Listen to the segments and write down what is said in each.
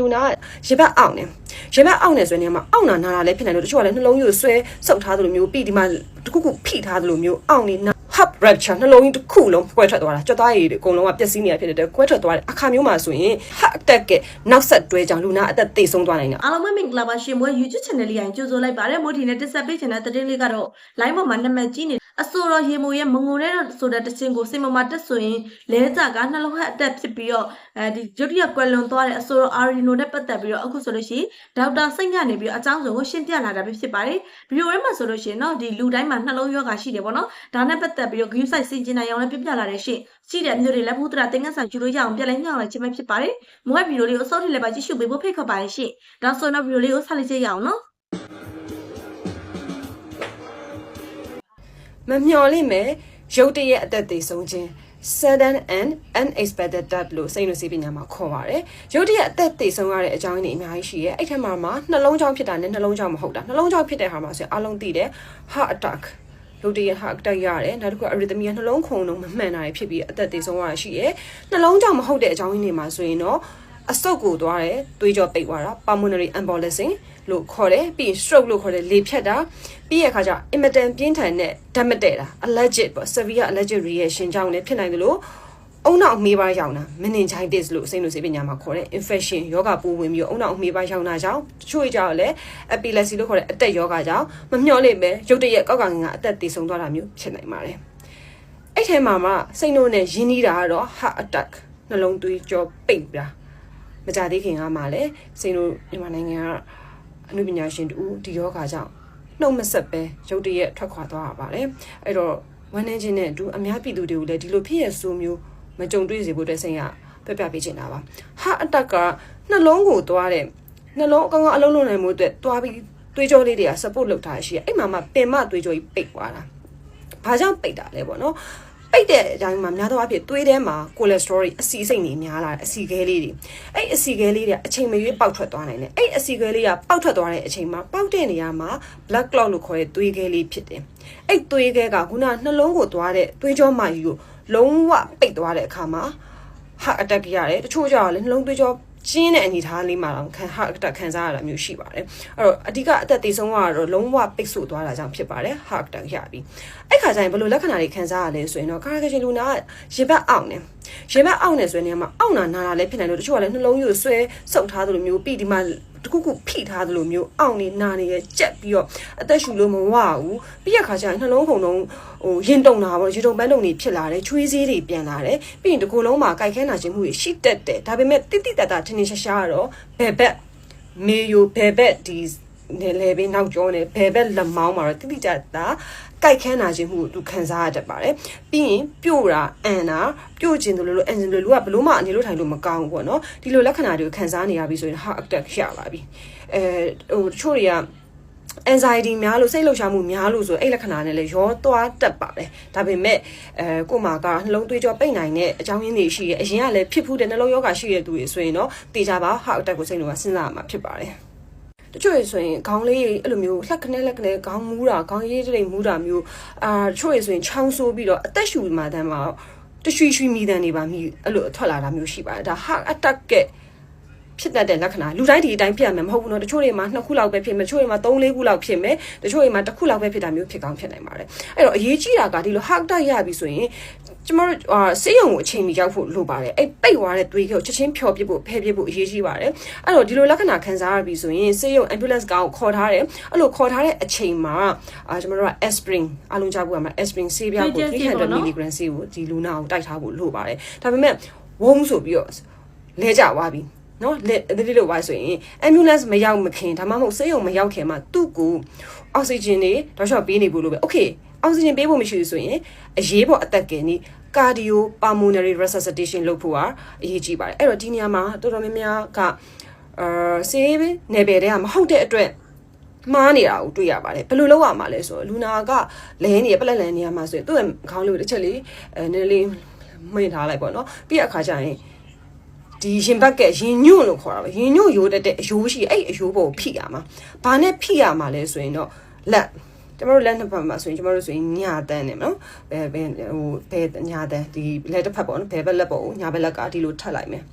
လူနာကရေဘက်အောင့်နေရေဘက်အောင့်နေဆိုရင်နေရာမှာအောင့်နာနာတာလည်းဖြစ်နိုင်လို့တချို့ကလည်းနှလုံးရိုးဆွဲဆုပ်ထားသလိုမျိုးပြီးဒီမှာတစ်ခုခုဖိထားသလိုမျိုးအောင့်နေနာ hub rupture နှလုံးကြီးတစ်ခုလုံးကွဲထွက်သွားတာကြွက်သွားရည်တွေအကုန်လုံးကပျက်စီးနေတာဖြစ်တဲ့အတွက်ကွဲထွက်သွားတဲ့အခါမျိုးမှာဆိုရင် heart attack ကနောက်ဆက်တွဲကြောင့်လူနာအသက်သေဆုံးသွားနိုင်တာအားလုံးပဲမင်္ဂလာပါရှင်မွေး YouTube channel လေးရင်ကြိုဆိုလိုက်ပါတယ်မို့ဒီနေ့တက်ဆက်ပေးချင်တဲ့သတင်းလေးကတော့ line ပေါ်မှာနာမည်ကြီးနေ အဆိုတော်ရေမိုရဲ့မငုံတဲ့ဆိုတဲ့တခြင်းကိုစင်မမတက်ဆိုရင်လဲကြကနှလုံးဟက်အတက်ဖြစ်ပြီးတော့အဲဒီဒုတိယကွယ်လွန်သွားတဲ့အဆိုတော်အာရီနိုနဲ့ပတ်သက်ပြီးတော့အခုဆိုလို့ရှိရင်ဒေါက်တာစိတ်ကနေပြီးတော့အကြောင်းစုံကိုရှင်းပြလာတာပဲဖြစ်ပါတယ်ဗီဒီယိုထဲမှာဆိုလို့ရှိရင်တော့ဒီလူတိုင်းမှာနှလုံးရောဂါရှိတယ်ပေါ့နော်ဒါနဲ့ပတ်သက်ပြီးတော့ view site စင်ကျင်နိုင်အောင်လည်းပြပြလာတယ်ရှင့်ရှိတဲ့မျိုးတွေလည်းဘုဒ္ဓရာသင်္ကန်းဆောင်ယူလို့ရအောင်ပြလိုက်ညောင်းလိုက်ခြင်းပဲဖြစ်ပါတယ်မွေးဗီဒီယိုလေးကိုအစောထိလည်းပါကြည့်ရှုပေးဖို့ဖိတ်ခေါ်ပါတယ်ရှင့်ဒါဆိုတော့ဗီဒီယိုလေးကိုဆက်လက်ကြည့်ရအောင်နော် မမျော်လင့်မဲ့ရုတ်တရက်အသက်သေဆုံးခြင်း sudden and unexpected death လို့စိတ်လို့စေပညာမှာခေါ်ပါတယ်။ရုတ်တရက်အသက်သေဆုံးရတဲ့အကြောင်းရင်းတွေအများကြီးရှိရဲ့။အဲ့ထက်မှာမှနှလုံးကြောင့်ဖြစ်တာနဲ့နှလုံးကြောင့်မဟုတ်တာ။နှလုံးကြောင့်ဖြစ်တဲ့ဟာမှာဆိုရင်အလုံးသိတယ် heart attack ရုတ်တရက် heart attack ရတယ်။နောက်တစ်ခု arrhythmia နှလုံးခုန်လုံးမမှန်တာတွေဖြစ်ပြီးအသက်သေဆုံးရတာရှိရဲ့။နှလုံးကြောင့်မဟုတ်တဲ့အကြောင်းရင်းတွေမှာဆိုရင်တော့အဆုတ်ကိုသွားတယ်သွေးကြောပိတ်သွားတာ pulmonary embolism လို့ခေါ်တယ်ပြီးရင် stroke လို့ခေါ်တယ်လေဖြတ်တာပြီးရခါကျ immitant ပြင်းထန်တဲ့ဓာတ်မတည့်တာ allergic ပေါ့ severe allergic reaction ကြောင့်လည်းဖြစ်နိုင်တယ်လို့အုံနောက်မေးပါရောင်တာ meningitis လို့စိတ်လို့စေပညာမှာခေါ်တဲ့ infection ယောဂပိုးဝင်ပြီးတော့အုံနောက်မေးပါရောင်တာကြောင့်တချို့ကြောင့်လည်း epilepsy လို့ခေါ်တဲ့အတက်ယောဂကြောင့်မမျှော်လင့်ပဲရုတ်တရက်ကောက်ကငင်ကအသက်သေဆုံးသွားတာမျိုးဖြစ်နိုင်ပါတယ်အဲ့ထဲမှာမှစိတ်နှုတ်နဲ့ရင်းနှီးတာကတော့ heart attack နှလုံးသွေးကြောပိတ်တာမကြသေးခင်ကမှလည်းစိတ်နှုတ်မြန်မာနိုင်ငံက အနုပညာရှင်တူဒီယောဂကြောင့်နှုတ်မဆက်ပဲရုတ်တရက်ထွက်ခွာသွားရပါတယ်အဲ့တော့ဝမ်းနေခြင်းနဲ့အတူအများပြည်သူတွေကိုလည်းဒီလိုဖြစ်ရဆိုမျိုးမကြုံတွေ့စေဖို့အတွက်စိတ်ရပြပြပေးချင်တာပါ heart attack ကနှလုံးကိုသွားတဲ့နှလုံးအကောင်ကောင်အလုံးလုံးနိုင်မှုအတွက်သွားပြီးသွေးကြောလေးတွေက support လုပ်ထားရှိရအဲ့မှာမှပင်မသွေးကြောကြီးပိတ်သွားတာဘာကြောင့်ပိတ်တာလဲပေါ့နော် ပိတ်တဲ့အကြောင်းမှာများသောအားဖြင့်သွေးထဲမှာ cholesterol တွေအဆီစိတ်တွေများလာတယ်အဆီခဲလေးတွေအဲ့အဆီခဲလေးတွေအချိန်မရွေးပေါက်ထွက်သွားနိုင်တယ်အဲ့အဆီခဲလေးကပေါက်ထွက်သွားတဲ့အချိန်မှာပေါက်တဲ့နေရာမှာ blood clot လို့ခေါ်တဲ့သွေးခဲလေးဖြစ်တယ်အဲ့သွေးခဲကခုနနှလုံးကိုသွားတဲ့သွေးကြောမာကြီးကိုလုံးဝပိတ်သွားတဲ့အခါမှာ heart attack ရတယ်တချို့ကြောင့်လည်းနှလုံးသွေးကြော ကျင်းတဲ့အနေအထားလေးမှာတော့ခံ heart attack ခံစားရတာမျိုးရှိပါတယ်အဲ့တော့အဓိကအသက်သေဆုံးကတော့လုံးဝပိတ်ဆို့သွားတာကြောင့်ဖြစ်ပါတယ် heart attack ရပြီအဲ့ခါကျရင်ဘယ်လိုလက္ခဏာတွေခံစားရလဲဆိုရင်တော့ကာရကချင်လူနာကရေဘက်အောင့်နေရေဘက်အောင့်နေဆိုရင်နေရာမှာအောင့်နာနာတာလည်းဖြစ်နိုင်လို့တချို့ကလည်းနှလုံးရိုးဆွဲဆုပ်ထားသလိုမျိုးပြီးဒီမှာ တခုခုဖိထားသလိုမျိုးအောင့်နေနာနေရကြက်ပြီးတော့အသက်ရှူလို့မဝဘူးပြီးရခါကျရင်နှလုံးခုန်လုံးဟိုရင်တုံတာပေါ့ရေတုံပန်းတုံတွေဖြစ်လာတယ်ချွေးစည်းတွေပြန်လာတယ်ပြီးရင်ဒီကိုယ်လုံးမှာကြိုက်ခဲနာခြင်းမှုတွေရှိတတ်တယ်ဒါပေမဲ့တိတိတတ်တာထင်ထင်ရှားရှားကတော့ဘယ်ဘက်မေယိုဘယ်ဘက်ဒီ နေလေဘေးနောက်ကျောနေဘယ်ဘက်လက်မောင်းမှာတော့တိတိကျတာကြိုက်ခဲနာခြင်းမှုကိုသူခံစားရတတ်ပါတယ်ပြီးရင်ပြို့တာအန်တာပြို့ခြင်းတို့လို့အန်ခြင်းတို့လူကဘလို့မှအနေလို့ထိုင်လို့မကောင်းဘူးပေါ့နော်ဒီလိုလက္ခဏာတွေကိုခံစားနေရပြီဆိုရင် heart attack ရပါပြီအဲဟိုတချို့တွေက anxiety များလို့စိတ်လှုပ်ရှားမှုများလို့ဆိုအဲ့လက္ခဏာနဲ့လည်းရောသွားတက်ပါတယ်ဒါပေမဲ့အဲကို့မှာကနှလုံးသွေးကြောပိတ်နိုင်တဲ့အကြောင်းရင်းတွေရှိရဲ့အရင်ကလည်းဖြစ်ဖူးတဲ့နှလုံးရောဂါရှိတဲ့သူတွေဆိုရင်တော့တေချာပါ heart attack ကိုစိတ်လုံးကစဉ်းစားရမှာဖြစ်ပါတယ် တချို့ရဆိုရင်ခေါင်းလေးအဲ့လိုမျိုးလှက်ခနဲလက်ခနဲခေါင်းမူးတာခေါင်းရေးတိတ်မူးတာမျိုးအာတချို့ရဆိုရင်ချောင်းဆိုးပြီးတော့အသက်ရှူမှတမ်းမှာတရွှီရွှီမိတန်နေပါမိအဲ့လိုထွက်လာတာမျိုးရှိပါတယ်ဒါ heart attack ကဖြစ်တတ်တဲ့လက္ခဏာလူတိုင်းဒီအတိုင်းဖြစ်ရမှာမဟုတ်ဘူးเนาะတချို့တွေမှာနှစ်ခုလောက်ပဲဖြစ်မယ်တချို့တွေမှာ3 4ခုလောက်ဖြစ်မယ်တချို့တွေမှာတစ်ခုလောက်ပဲဖြစ်တာမျိုးဖြစ်ကောင်းဖြစ်နိုင်ပါတယ်အဲ့တော့အရေးကြီးတာကဒီလို heart attack ရပြီဆိုရင် ကျမတို့အာဆေးရုံကိုအချိန်မီရောက်ဖို့လိုပါတယ်အဲ့ပိတ်သွားတဲ့သွေးကိုချက်ချင်းဖြော်ပြဖို့ဖယ်ပြဖို့အရေးကြီးပါတယ်အဲ့တော့ဒီလိုလက္ခဏာခံစားရပြီဆိုရင်ဆေးရုံ ambulance ကောင်ကိုခေါ်ထားတယ်အဲ့လိုခေါ်ထားတဲ့အချိန်မှာအာကျမတို့က aspirin အလုံးကြားဖို့ကမှာ aspirin ဆေးပြားကို300 mg ဆေးကိုဒီလူနာကိုတိုက်ထားဖို့လိုပါတယ်ဒါပေမဲ့ဝုန်းဆိုပြီးတော့လဲကြသွားပြီနော်လက်ဒီလိုပါဆိုရင် ambulance မရောက်မခင်ဒါမှမဟုတ်ဆေးရုံမရောက်ခင်မှာသူ့ကိုအောက်ဆီဂျင်တွေတော့ရှော့ပေးနေဖို့လိုပဲ okay အောက်ဆီဂျင်ပေးဖို့မရှိဘူးဆိုရင်အရေးပေါ်အသက်ကင်နေ cardio pulmonary resuscitation လုပ်ဖို့ကအရေးကြီးပါတယ်အဲ့တော့ဒီနေရာမှာတော်တော်များများကအာဆေးနယ်ပယ်တွေကမဟုတ်တဲ့အတွက်မှားနေတာကိုတွေ့ရပါတယ်ဘယ်လိုလုပ်ရမှာလဲဆိုတော့လူနာကလဲနေပလက်လန်နေရမှာဆိုရင်သူ့ရဲ့ခေါင်းလေးကိုတစ်ချက်လေးအဲနည်းလေးမှင်ထားလိုက်ပေါ့နော်ပြီးရအခါကျရင်ဒီရင်ဘက်ကရင်ညွန့်လို့ခေါ်တာပဲရင်ညွန့်ရိုးတက်တဲ့အယိုးရှိအဲ့အယိုးပေါ်ကိုဖိရမှာဘာနဲ့ဖိရမှာလဲဆိုရင်တော့လက် ကျမတို့လက်နှစ်ဖက်မှာဆိုရင်ကျမတို့ဆိုရင်ညာတန်းနေမနော်ဘယ်ဘယ်ဟိုဘယ်ညာတန်းဒီလက်တစ်ဖက်ပေါ့နော်ဘယ်ဘက်လက်ပေါ်ကိုညာဘက်လက်ကဒီလိုထပ်လိုက်မယ်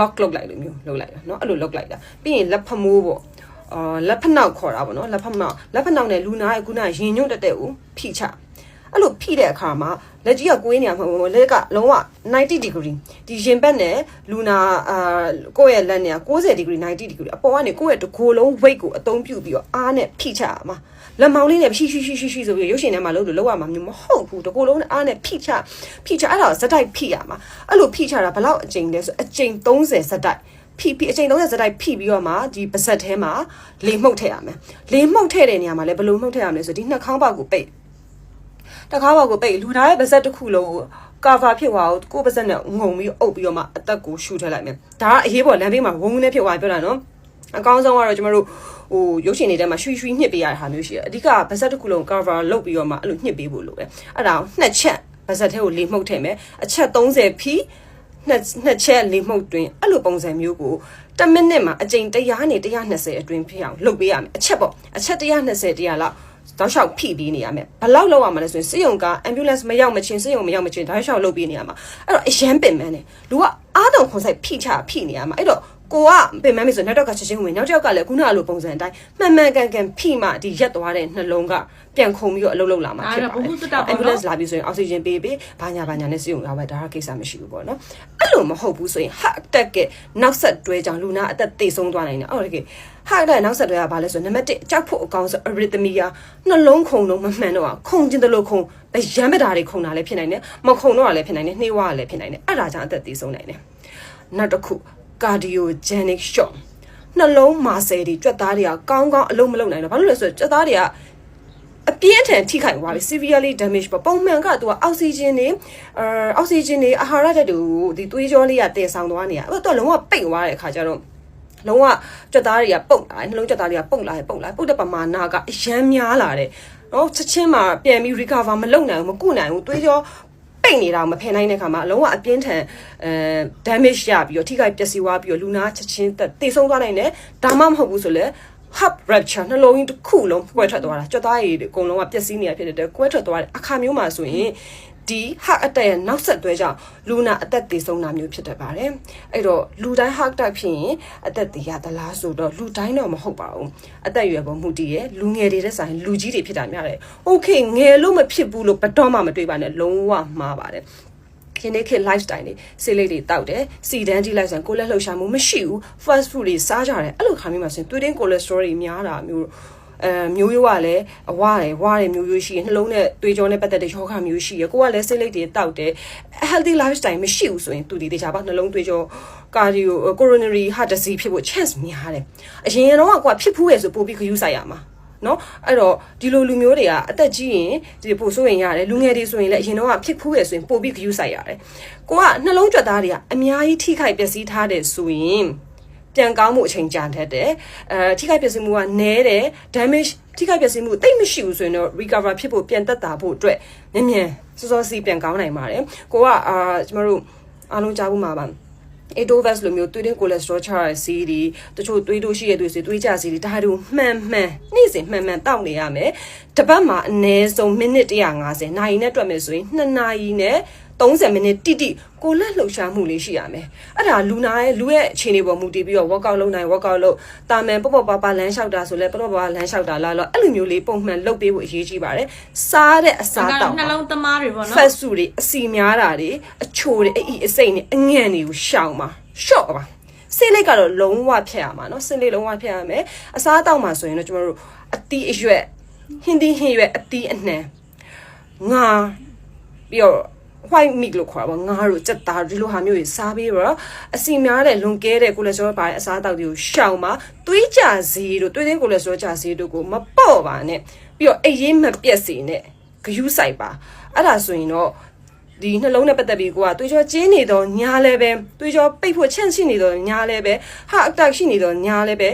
lock လုပ်လိုက်လို့မျိုးလုပ်လိုက်တာเนาะအဲ့လိုလုပ်လိုက်တာပြီးရင်လက်ဖမိုးပေါ့အာလက်ဖနောက်ခေါ်တာပေါ့နော်လက်ဖနောက်လက်ဖနောက်နဲ့လူနာရဲ့ခုနရင်ညွတ်တက်တဲ့ကိုဖိချ အဲ့လိုဖိတဲ့အခါမှာလက်ကြီးကကိုင်းနေရမှာမဟုတ်ဘူးလက်ကလုံးဝ90 degree ဒီရင်ဘက်နဲ့လူနာအာကိုယ့်ရဲ့လက်နဲ့90 degree 90 degree အပေါ်ကနေကိုယ့်ရဲ့တစ်ကိုယ်လုံး weight ကိုအသုံးပြုပြီးတော့အားနဲ့ဖိချရမှာလက်မောင်းလေးနဲ့ရှိရှိရှိရှိရှိဆိုပြီးရုပ်ရှင်ထဲမှာလို့လို့လောက်ရမှာမျိုးမဟုတ်ဘူးတကိုယ်လုံးနဲ့အားနဲ့ဖိချဖိချအဲ့ဒါဇက်တိုက်ဖိရမှာအဲ့လိုဖိချတာဘယ်လောက်အကျိန်လဲဆိုအကျိန်30ဇက်တိုက်ဖိဖိအချိန်30စတိုက်ဖိပြီးတော့မှဒီပါဇက်ထဲမှာလေမှုတ်ထည့်ရမယ်လေမှုတ်ထည့်တဲ့နေရာမှာလည်းဘယ်လိုမှုတ်ထည့်ရမလဲဆိုဒီနှာခေါင်းပေါက်ကိုပိတ် တကားပေါက်ကိုပိတ်လူသားရဲ့ပါဇက်တစ်ခုလုံးကိုကာဗာဖြစ်သွားကိုကိုပါဇက်နဲ့ငုံပြီးအုပ်ပြီးတော့မှအသက်ကိုရှူထည့်လိုက်မယ်ဒါကအရေးပေါ်လမ်းဘေးမှာဝုန်းနဲ့ဖြစ်သွားပြောတာနော်အကောင်းဆုံးကတော့ကျမတို့ဟိုရုပ်ရှင်တွေထဲမှာရွှီရွှီညှစ်ပေးရတဲ့ဟာမျိုးရှိတယ်အဓိကဗဇက်တစ်ခုလုံး cover လုပ်ပြီးတော့မှအဲ့လိုညှစ်ပေးဖို့လိုပဲအဲ့ဒါကိုနှစ်ချက်ဗဇက်ထဲကိုလေမှုတ်ထည့်မယ်အချက်30ဖီနှစ်နှစ်ချက်လေမှုတ်တွင်အဲ့လိုပုံစံမျိုးကို10မိနစ်မှာအကြိမ်100နဲ့120အတွင်းဖြစ်အောင်လုပ်ပေးရမယ်အချက်ပေါ့အချက်120တရားလောက် တောက်လျှောက်ဖိပြီးနေရမယ်ဘလောက်လောက်ရမှာလဲဆိုရင်စေယုံက ambulance မရောက်မချင်းစေယုံမရောက်မချင်းတောက်လျှောက်လုပ်ပေးနေရမှာအဲ့တော့အရန်ပင်မန်းတယ်လူကအားတုံခွန်ဆိုင်ဖိချဖိနေရမှာအဲ့တော့ကိုကပင်မပြီဆိုနောက်တော့ကချက်ချင်းဝင်နောက်တစ်ယောက်ကလည်းခုနကလိုပုံစံအတိုင်းမှန်မှန်ကန်ကန်ဖိမှဒီရက်သွားတဲ့နှလုံးကပြန်ခုန်ပြီးတော့အလုပ်လုပ်လာမှာဖြစ်ပါတယ်။ ambulance လာပြီဆိုရင်အောက်ဆီဂျင်ပေးပေးဘာညာဘာညာနဲ့စီုံရောက်ပဲဒါကကိစ္စမရှိဘူးပေါ့နော်။အဲ့လိုမဟုတ်ဘူးဆိုရင် heart attack ကနောက်ဆက်တွဲကြောင့်လူနာအသက်သေဆုံးသွားနိုင်တယ်။အော်တက ယ် heart attack နောက်ဆက်တွဲကဘာလဲဆိုရင်နံပါတ်1ကြောက်ဖို့အကောင်းဆုံး arrhythmia နှလုံးခုန်လုံးမမှန်တော့အောင်ခုန်ကျင်တယ်လို့ခုန်ရမ်းမတာတွေခုန်တာလည်းဖြစ်နိုင်တယ်မခုန်တော့လည်းဖြစ်နိုင်တယ်နှေးဝါလည်းဖြစ်နိုင်တယ်အဲ့ဒါကြောင့်အသက်သေဆုံးနိုင်တယ်။နောက်တစ်ခု cardiogenic shock နှလုံးမာဆယ်တွေကြွက်သားတွေကကောင်းကောင်းအလုံးမလုံးနိုင်တော့ဘာလို့လဲဆိုတော့ကြွက်သားတွေကအပြင်းထန်ထိခိုက်သွားပြီ severely damage ပေါ့ပုံမှန်ကသူကအောက်ဆီဂျင်တွေအဲအောက်ဆီဂျင်တွေအာဟာရဓာတ်တွေကိုဒီသွေးကြောလေးကတည်ဆောင်သွားနေတာအဲ့တော့လုံးဝပိတ်သွားတဲ့အခါကျတော့ လုံးဝကြွက်သားတွေကပုတ်လာတယ်နှလုံးကြွက်သားတွေကပုတ်လာတယ်ပုတ်လာပုတ်တဲ့ပမာဏကအရမ်းများလာတယ်နော်ချက်ချင်းမှပြန်ပြီး recover မလုပ်နိုင်ဘူးမကုနိုင်ဘူးသွေးကြောပိတ်နေတာမဖယ်နိုင်တဲ့ခါမှာအလုံးဝအပြင်းထန်အဲ damage ရပြီးတော့ထိခိုက်ပျက်စီးသွားပြီးတော့လူနာချက်ချင်းတေဆုံးသွားနိုင်တယ်ဒါမှမဟုတ်ဘူးဆိုလဲ hub rupture နှလုံးကြီးတစ်ခုလုံးကွဲထွက်သွားတာကြွက်သားရည်အကုန်လုံးကပျက်စီးနေတာဖြစ်တဲ့ကွဲထွက်သွားတဲ့အခါမျိုးမှာဆိုရင် ဒီ heart attack ရဲ့နောက်ဆက်တွဲကြောင့်လူနာအသက်သေဆုံးတာမျိုးဖြစ်တတ်ပါတယ်အဲ့တော့လူတိုင်း heart attack ဖြစ်ရင်အသက်သေရသလားဆိုတော့လူတိုင်းတော့မဟုတ်ပါဘူးအသက်အရွယ်ပေါ်မှုတည်ရဲ့လူငယ်တွေတဲ့ဆိုင်လူကြီးတွေဖြစ်တာများတယ် okay ငယ်လို့မဖြစ်ဘူးလို့ဘယ်တော့မှမတွေးပါနဲ့လုံးဝမှားပါတယ်ခင်းနေခေ lifestyle တွေဆေးလိပ်တွေတောက်တယ်စီတန်းကြီးလိုက်ဆိုရင်ကိုလက်လှုပ်ရှားမှုမရှိဘူး fast food တွေစားကြတယ်အဲ့လိုခါမျိုးမှာဆိုရင်သွေးတင်း cholesterol တွေများတာမျိုး အဲမျိုးရိုးကလည်းအဝတယ်ဝါတယ်မျိုးရိုးရှိရင်နှလုံးနဲ့သွေးကြောနဲ့ပတ်သက်တဲ့ယောဂမျိုးရှိရကိုကလည်းဆေးလိပ်တွေတောက်တယ် healthy lifestyle မရှိဘူးဆိုရင်သူဒီတခြားပါနှလုံးသွေးကြော cardio coronary heart disease ဖြစ်ဖို့ chance များတယ်အရင်တော့ကဖြစ်ဖူးရဆိုပို့ပြီးခရူးဆိုင်ရမှာနော်အဲ့တော့ဒီလိုလူမျိုးတွေကအသက်ကြီးရင်ဒီပို့ဆိုရင်ရတယ်လူငယ်တွေဆိုရင်လည်းအရင်တော့ကဖြစ်ဖူးရဆိုရင်ပို့ပြီးဂယူးဆိုင်ရတယ်ကိုကနှလုံးကြွက်သားတွေကအများကြီးထိခိုက်ပျက်စီးထားတယ်ဆိုရင် ပြန်ကောင်းမှုအချိန်ကြာတတ်တယ်အဲထိခိုက်ပျက်စီးမှုကနည်းတယ် damage ထိခိုက်ပျက်စီးမှုတိတ်မရှိဘူးဆိုရင်တော့ recover ဖြစ်ဖို့ပြန်သက်သာဖို့အတွက်မြန်မြန်စောစောစီးပြန်ကောင်းနိုင်ပါတယ်ကိုကအာကျမတို့အားလုံးကြားဖို့မှာပါ Adovax လိုမျိုးသွေးတင်း cholesterol ချရတဲ့ဆေးတွေတချို့သွေးတိုးရှိတဲ့သွေးဆေးသွေးကြဆေးတွေဒါတို့မှန်မှန်နေ့စဉ်မှန်မှန်တောက်နေရမယ်တစ်ပတ်မှာအနည်းဆုံးမိနစ်150နာရီနဲ့တွက်မယ်ဆိုရင်2နာရီနဲ့ 30မိနစ်တိတိကိုလက်လှုပ်ရှားမှုလေးရှိရမယ်အဲ့ဒါလူနာရဲ့လူရဲ့အခြေအနေပေါ်မူတည်ပြီးတော့ workout လုပ်နိုင် workout လုပ်တာမန်ပေါ့ပေါ့ပါပါလမ်းလျှောက်တာဆိုလဲပေါ့ပေါ့ပါလမ်းလျှောက်တာလားလို့အဲ့လိုမျိုးလေးပုံမှန်လုပ်ပေးဖို့အရေးကြီးပါတယ်စားတဲ့အစားတောက် နှလုံးသမားတွေပေါ့နော် ဖက်စုတွေအစီများတာတွေအချိုတွေအဤအစိမ့်တွေအငန့်တွေကိုရှောင်ပါရှော့ပါစိတ်လိုက်ကတော့လုံးဝဖြတ်ရမှာเนาะစိတ်လေးလုံးဝဖြတ်ရမယ်အစားအသောက်မှာဆိုရင်တော့ကျမတို့အတီးအရွက်ဟင်းသီးဟင်းရွက်အတီးအနှံငါပြီးတော့ white meat လို့ခေါ်တာပေါ့ငါတို့စက်သားဒီလိုဟာမျိုးကြီးစားပြီးတော့အစီများတဲ့လွန်ကဲတဲ့ cholesterol ပါတဲ့အစားအသောက်တွေကိုရှောင်ပါသွေးကြစီတို့သွေးသင်း cholesterol ကြစီတို့ကိုမပေါ့ပါနဲ့ပြီးတော့အိပ်ရေးမပြက်စီနဲ့ဂယုဆိုင်ပါအဲ့ဒါဆိုရင်တော့ဒီနှလုံးနဲ့ပတ်သက်ပြီးကိုကသွေးကြောကျင်းနေတော့ညာလဲပဲသွေးကြောပိတ်ဖို့ချန့်ရှိနေတော့ညာလဲပဲဟာအတက်ရှိနေတော့ညာလဲပဲ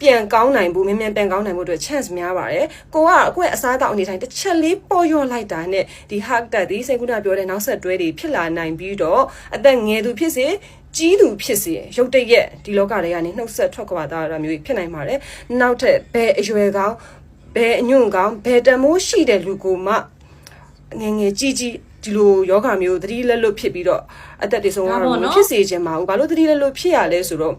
ပြန်ကောင်းနိုင်ဖို့မြန်မြန်ပြန်ကောင်းနိုင်ဖို့အတွက် chance များပါတယ်ကိုကအခုရဲ့အစားအသောက်အနေတိုင်းတစ်ချက်လေးပေါ်ရော့လိုက်တာနဲ့ဒီ heart attack ဒီစိတ်ကူးနာပြောတဲ့နောက်ဆက်တွဲတွေဖြစ်လာနိုင်ပြီးတော့အသက်ငယ်သူဖြစ်စေကြီးသူဖြစ်စေရုတ်တရက်ဒီလောကတွေကနေနှုတ်ဆက်ထွက်ခွာတာမျိုးဖြစ်နိုင်ပါတယ်နောက်ထပ်ဘယ်အရွယ်ကောင်းဘယ်အညွန့်ကောင်းဘယ်တမိုးရှိတဲ့လူကိုမှငယ်ငယ်ကြီးကြီး ဒီလိုယောဂမျိုးသတိလက်လွတ်ဖြစ်ပြီးတော့အသက်တွေဆုံးရဒါတော့ပေါ့နော်မဖြစ်စေချင်ပါဘူးဘာလို့သတိလက်လွတ်ဖြစ်ရလဲဆိုတော့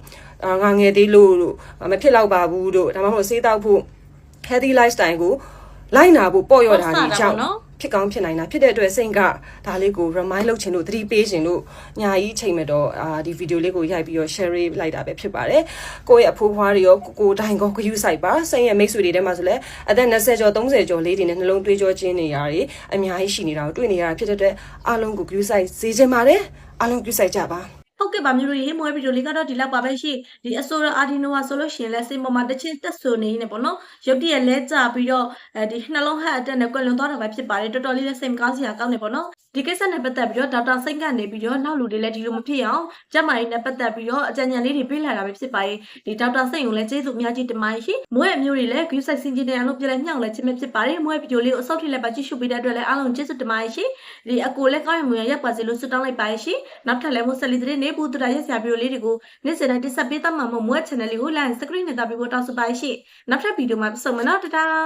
အာငါငယ်သေးလို့တို့မဖြစ်တော့ပါဘူးတို့ဒါမှမဟုတ်ဆေးတောက်ဖို့ healthy lifestyle ကိုလိုက်နာဖို့ပေါ့ရော့တာနေကြောင့်ပေါ့နော် ဖြစ်ကောင်းဖြစ်နိုင်တာဖြစ်တဲ့အတွက်စိတ်ကဒါလေးကို remind လုပ်ချင်လို့သတိပေးချင်လို့ညာကြီးချိန်မဲ့တော့အာဒီဗီဒီယိုလေးကိုရိုက်ပြီးတော့ share လိုက်တာပဲဖြစ်ပါတယ်ကိုယ့်ရဲ့အဖိုးဖွားတွေရောကိုကိုတိုင်ကောဂယူဆိုင်ပါစိတ်ရဲ့မိတ်ဆွေတွေထဲမှာဆိုလဲအသက်20ကျော်30ကျော်လေးတွေနဲ့နှလုံးသွေးကြောချင်းနေရတယ်အများကြီးရှိနေတာကိုတွေ့နေရတာဖြစ်တဲ့အတွက်အားလုံးကိုဂယူဆိုင်စေချင်ပါတယ်အားလုံးဂယူဆိုင်ကြပါ ဟုတ်ကဲ့ပါမျိုးတို့ရေမွေးဗီဒီယိုလေးကတော့ဒီလောက်ပါပဲရှိဒီအဆိုရအာဒီနိုကဆိုလို့ရှိရင်လဲစိတ်ပေါ်မှာတစ်ချင်းတက်ဆိုနေနေပေါ့နော်ရုပ်တရက်လဲကြပြီးတော့အဲဒီနှလုံးဟတ်အတက်နဲ့ကွယ်လွန်သွားတာပဲဖြစ်ပါတယ်တော်တော်လေးလဲစိတ်မကောင်းစရာကောင်းနေပေါ့နော်ဒီကိစ္စနဲ့ပတ်သက်ပြီးတော့ဒေါက်တာစိတ်ကနေပြီးတော့နောက်လူတွေလည်းဒီလိုမဖြစ်အောင်ကျမကြီးနဲ့ပတ်သက်ပြီးတော့အကြံဉာဏ်လေးတွေပေးလာတာပဲဖြစ်ပါတယ်ဒီဒေါက်တာစိတ်ကိုလည်းကျေးဇူးအများကြီးတင်ပါတယ်ရှိမွေးအမျိုးတွေလည်း view site စင်ကြင်တဲ့အလုပ်ပြလဲညှောက်လဲချင်းပဲဖြစ်ပါတယ်မွေးဗီဒီယိုလေးကိုအစောက်ထိလည်းပါကြည့်ရှုပေးတဲ့အတွက်လည်းအားလုံးကျေးဇူးတင်ပါတယ်ရှိဒီအကိုလည်းကောင်းရမွေရရက်ပါစေလို့ဆုတောင်းလိုက်ပါတယ်ရှိနောက်ထပ်လည်းမို့ဆက်လီတဲ့နေဘူးတူတာရက်စရာဗီဒီယိုလေးတွေကိုနေ့စဉ်တိုင်းတင်ဆက်ပေးသွားမှာမို့မွေး channel လေးကို like screen နဲ့တာပြီးဖို့တောင်းဆိုပါရှိနောက်ထပ်ဗီဒီယိုမှာပြန်ဆုံမယ်နော်တတား